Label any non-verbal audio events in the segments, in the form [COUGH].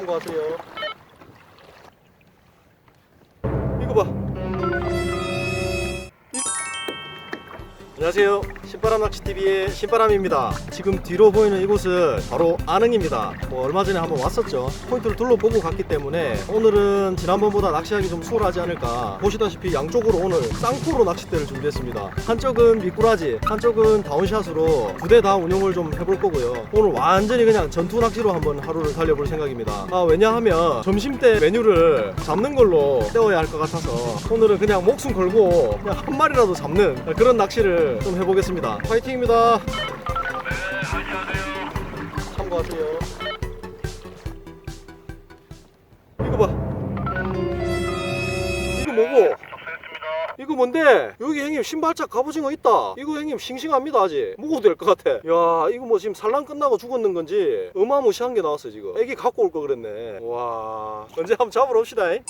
참고하세요. 이거 봐. 안녕하세요. 신바람 낚시 TV의 신바람입니다. 지금 뒤로 보이는 이곳은 바로 안흥입니다. 뭐 얼마 전에 한번 왔었죠. 포인트를 둘러보고 갔기 때문에 오늘은 지난번보다 낚시하기 좀 수월하지 않을까. 보시다시피 양쪽으로 오늘 쌍코로 낚싯대를 준비했습니다. 한쪽은 미꾸라지, 한쪽은 다운샷으로 두 대 다 운용을 좀 해볼 거고요. 오늘 완전히 그냥 전투 낚시로 한번 하루를 달려볼 생각입니다. 아 왜냐하면 점심 때 메뉴를 잡는 걸로 때워야 할 것 같아서 오늘은 그냥 목숨 걸고 그냥 한 마리라도 잡는 그런 낚시를 좀 해보겠습니다. 파이팅입니다. 참고하세요. 이거 봐. 이거 뭐고? 이거 뭔데? 여기 형님 신발짝 갑오징어 있다. 이거 형님 싱싱합니다 아직. 먹어도 될 것 같아. 야 이거 뭐 지금 산란 끝나고 죽었는 건지 어마무시한 게 나왔어 지금. 애기 갖고 올 거 그랬네. 와 언제 한번 잡으러 옵시다. 잉?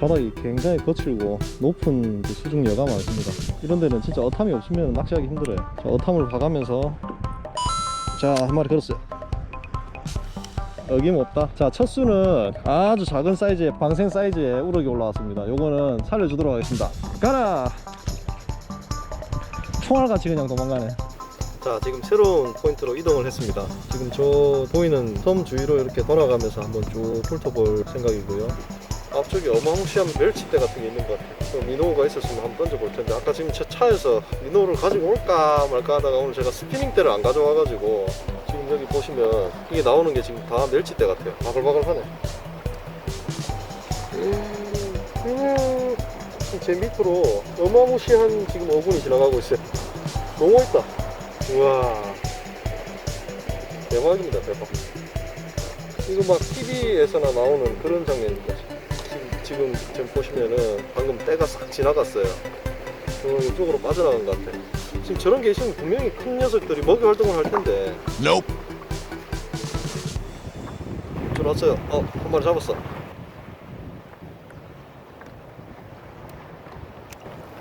바닥이 굉장히 거칠고 높은 그 수중 여가 많습니다. 이런 데는 진짜 어탐이 없으면 낚시하기 힘들어요. 자, 어탐을 봐가면서 자 한 마리 걸었어요. 어김없다. 자, 첫 수는 아주 작은 사이즈의 방생 사이즈의 우럭이 올라왔습니다. 요거는 살려주도록 하겠습니다. 가라! 총알같이 그냥 도망가네. 자, 지금 새로운 포인트로 이동을 했습니다. 지금 저 보이는 섬 주위로 이렇게 돌아가면서 한번 쭉 훑어볼 생각이고요. 앞쪽에 어마무시한 멸치대 같은 게 있는 것 같아요. 그 민호가 있었으면 한번 던져볼 텐데 아까 지금 제 차에서 민호를 가지고 올까 말까 하다가 오늘 제가 스피닝대를 안 가져와가지고 지금 여기 보시면 이게 나오는 게 지금 다 멸치대 같아요. 바글바글하네. 음, 음, 제 밑으로 어마무시한 지금 어군이 지나가고 있어요. 너무 있다. 우와. 대박입니다, 대박. 이거 막 TV에서나 나오는 그런 장면입니다. 지금, 지금, 보시면은 방금 때가 싹 지나갔어요. 어, 이쪽으로 빠져나간 것 같아. 지금 저런 게 있으면 분명히 큰 녀석들이 먹이 활동을 할 텐데. Nope. 들어왔어요. 어, 한 마리 잡았어.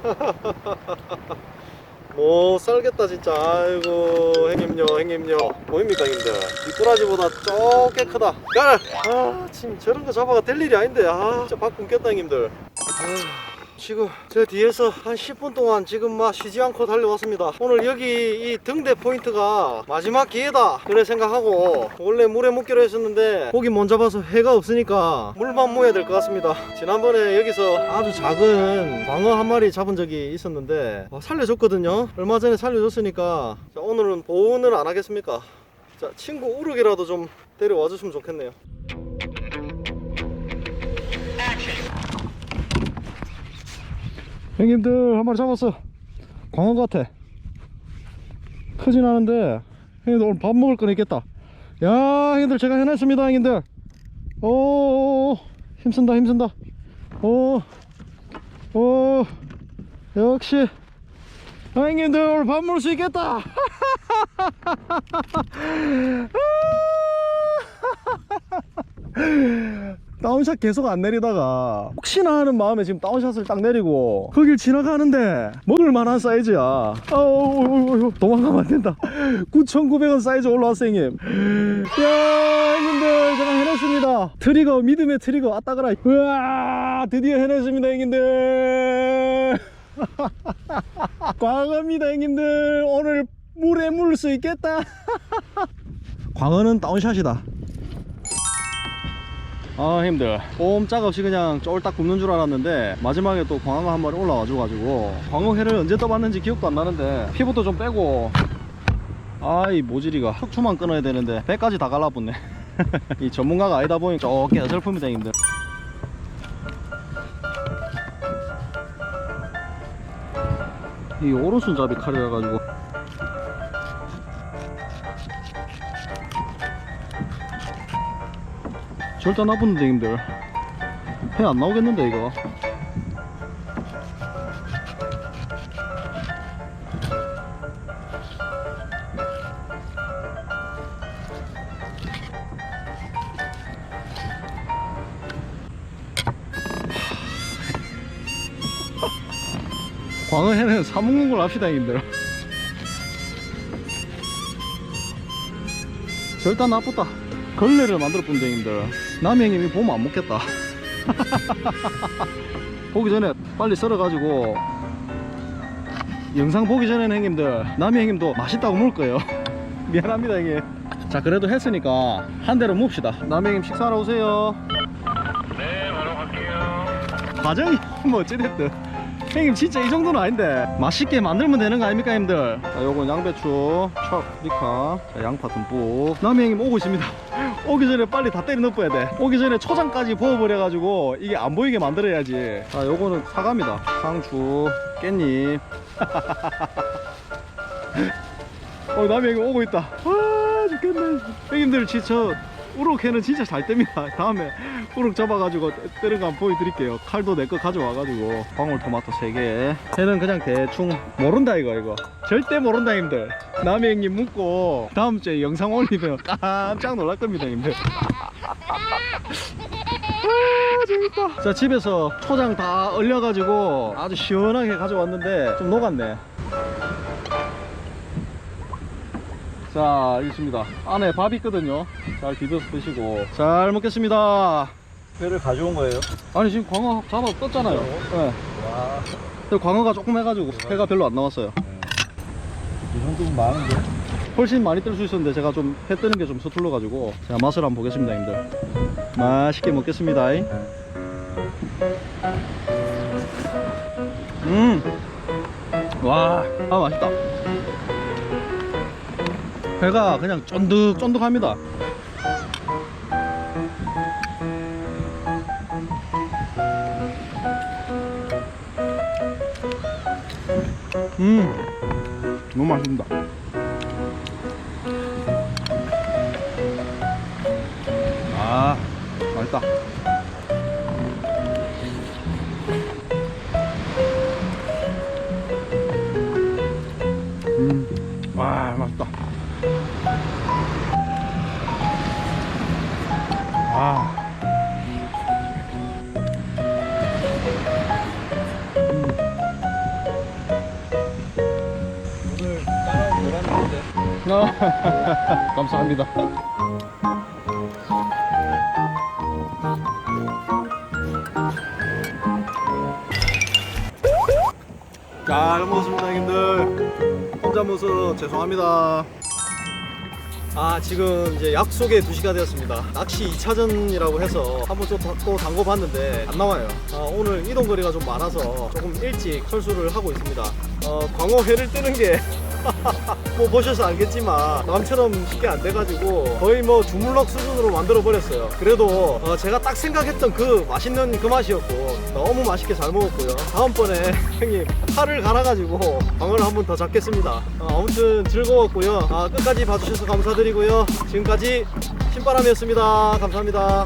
[LAUGHS] 못 살겠다 진짜. 아이고 행님요 행님요 보입니까 형님들? 미꾸라지보다 쪼개 크다. 가라. 아 지금 저런 거 잡아가 될 일이 아닌데. 아 진짜 박 굶겠다 형님들. 아, 지금 제 뒤에서 한 10분 동안 지금 막 쉬지 않고 달려왔습니다. 오늘 여기 이 등대 포인트가 마지막 기회다. 그래 생각하고 원래 물에 묻기로 했었는데 고기 못 잡아서 해가 없으니까 물만 모여야 될 것 같습니다. 지난번에 여기서 아주 작은 광어 한 마리 잡은 적이 있었는데 어, 살려줬거든요. 얼마 전에 살려줬으니까 자, 오늘은 보호는 안 하겠습니까? 자 친구 우럭이라도 좀 데려와 주시면 좋겠네요. 형님들 한 마리 잡았어. 광어 같아. 크진 않은데 형님들 오늘 밥 먹을 건 있겠다. 야 형님들 제가 해냈습니다 형님들. 오. 힘쓴다 힘쓴다. 오, 오. 역시. 아, 형님들 오늘 밥 먹을 수 있겠다 [LAUGHS] 다운샷 계속 안 내리다가 혹시나 하는 마음에 지금 다운샷을 딱 내리고 거길 지나가는데 먹을 만한 사이즈야. 어우 도망가면 안 된다. [LAUGHS] 9,900원 사이즈 올라왔어 형님. 야 형님들 제가 해냈습니다. 트리거 믿음의 트리거 아따그라. 우와 드디어 해냈습니다 형님들. [LAUGHS] 광어입니다 형님들. 오늘 물에 물 수 있겠다. [LAUGHS] 광어는 다운샷이다 아 힘들. 꼼짝 없이 그냥 쫄딱 굽는 줄 알았는데 마지막에 또 광어가 한 마리 올라와줘 가지고 광어 회를 언제 떠봤는지 기억도 안 나는데 피부도 좀 빼고. 아이 모질이가 척추만 끊어야 되는데 배까지 다 갈라붙네. [LAUGHS] 이 전문가가 아니다 보니 조금 어설픕니다 형님들. 이 오른손잡이 칼이라 가지고 절대 나쁜데 형님들. 회안 나오겠는데 이거? [LAUGHS] 광어 회는 사먹는 걸로 합시다 형님들. 절대 나쁘다. 걸레를 본데 형님들 남이 형님이 보면 안 먹겠다. [LAUGHS] 보기 전에 빨리 썰어가지고 영상 보기 전에는 형님들 남이 형님도 맛있다고 먹을 거예요. [LAUGHS] 미안합니다 형님. 자 그래도 했으니까 한 대로 묵시다. 남이 형님 식사하러 오세요. 네, 바로 갈게요. 과정이 [LAUGHS] 뭐 어찌됐든 형님 진짜 이 정도는 아닌데. 맛있게 만들면 되는 거 아닙니까 형님들? 자 요건 양배추 척 리카 자, 양파 듬뿍. 남이 형님 오고 있습니다. 오기 전에 빨리 다 때려 넣어야 돼. 오기 전에 초장까지 부어버려 가지고 이게 안 보이게 만들어야지. 자 요거는 사과입니다. 상추 깻잎. [LAUGHS] 어 남이 형님 오고 있다. 아 죽겠네. 형님들 진짜 우럭회는 진짜 잘 뗍니다. [LAUGHS] 다음에 우럭 잡아가지고 뜨는 거 한번 보여드릴게요. 칼도 내 거 가져와가지고 방울토마토 3개. 회는 그냥 대충 모른다 이거 이거. 절대 모른다 형님들. 남이 형님 묻고 다음 주에 영상 올리면 깜짝 놀랄 겁니다 형님들. 아 재밌다. 자 집에서 초장 다 얼려가지고 아주 시원하게 가져왔는데 좀 녹았네 자, 있습니다. 안에 밥이 있거든요. 잘 비벼서 드시고. 잘 먹겠습니다. 회를 가져온 거예요? 아니, 지금 광어 잡아 떴잖아요. 네. 와, 근데 광어가 조금 해가지고 회가 별로 안 나왔어요. 이 정도면 많은데? 훨씬 많이 뜰 수 있었는데 제가 좀회 뜨는 게 좀 서툴러 가지고 제가 맛을 한번 보겠습니다, 형들. 맛있게 먹겠습니다. 음, 와, 아 맛있다. 회가 그냥 쫀득쫀득합니다. 음, 너무 맛있습니다. 아, 맛있다. 감사합니다. 잘 먹었습니다, 형님들. 혼자 먹어서 죄송합니다. 아, 지금 이제 약속의 2시가 되었습니다. 낚시 2차전이라고 해서 한번 또, 담궈봤는데 안 나와요. 아, 오늘 이동 거리가 좀 많아서 조금 일찍 철수를 하고 있습니다. 어, 광어회를 뜨는 게 [LAUGHS] 뭐 보셔서 알겠지만 남처럼 쉽게 안 돼가지고 거의 뭐 주물럭 수준으로 만들어 버렸어요. 그래도 어, 제가 딱 생각했던 그 맛있는 그 맛이었고 너무 맛있게 잘 먹었고요. 다음번에 [LAUGHS] 형님 팔을 갈아가지고 방어를 한번 더 잡겠습니다. 어, 아무튼 즐거웠고요. 아, 끝까지 봐주셔서 감사드리고요. 지금까지 신바람이었습니다. 감사합니다.